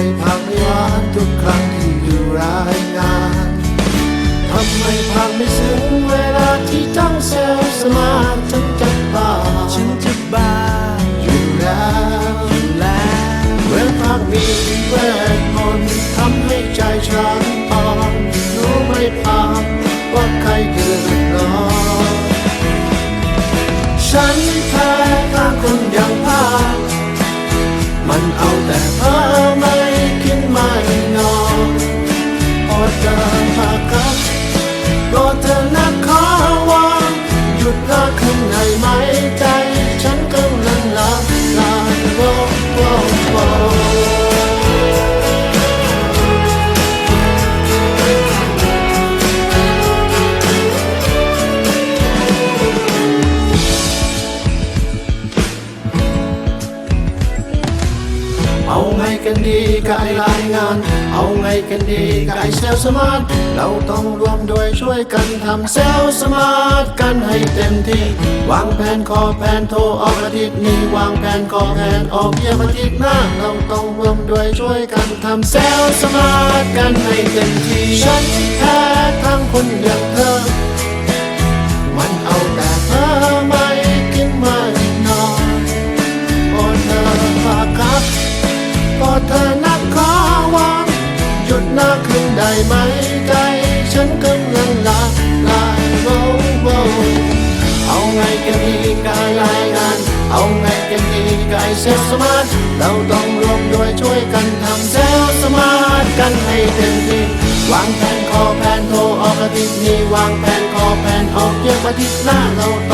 ไม่พังไม่หวานทุกครั้งที่ดูรายงานทำไมพังไม่ซึ้งเวลาที่จ้องเซลสมาฉันจะบ้าฉันจะบ้าอยู่แล้วอยู่แล้วเวลพังมีเวทมนทำให้ใจฉันพองรู้ไม่พังว่าใครเดือดร้อนฉันแพ้ทางคนยังพามันเอาแต่พา อดเดินพากับก็เธอนักขอวอนหยุดรักข้างในไหมใจฉันกำลังละลายโวโวโวเอาไกันดีกับไอ้รายงาน เอาไงกันดีกับไอ้เซลสมาร์ทเราต้องรวมด้วยช่วยกันทำเซลสมาร์ทกันให้เต็มที่ วางแผนคอแผนโทรออกอาทิตย์นี้ วางแผนคอแผนออกเยี่ยมอาทิตย์หน้า เราต้องรวมด้วยช่วยกันทำเซลสมาร์ทกันให้เต็มที่ฉันแพ้ทั้งคนอย่างเธอมั นักขึ้นได้ไหมใจฉันกำลังละลายโวโวเอาไงกันดีกายรายงาน เอาไงกันดีกายเซลสมาร์ทเราต้องรวมด้วยช่วยกันทำเซลสมาร์ทกันให้เต็มที่วางแผนคอแผนโทรออกอาทิตย์นี้วางแผนคอแผนออกเยี่ยมอาทิตย์หน้าเรา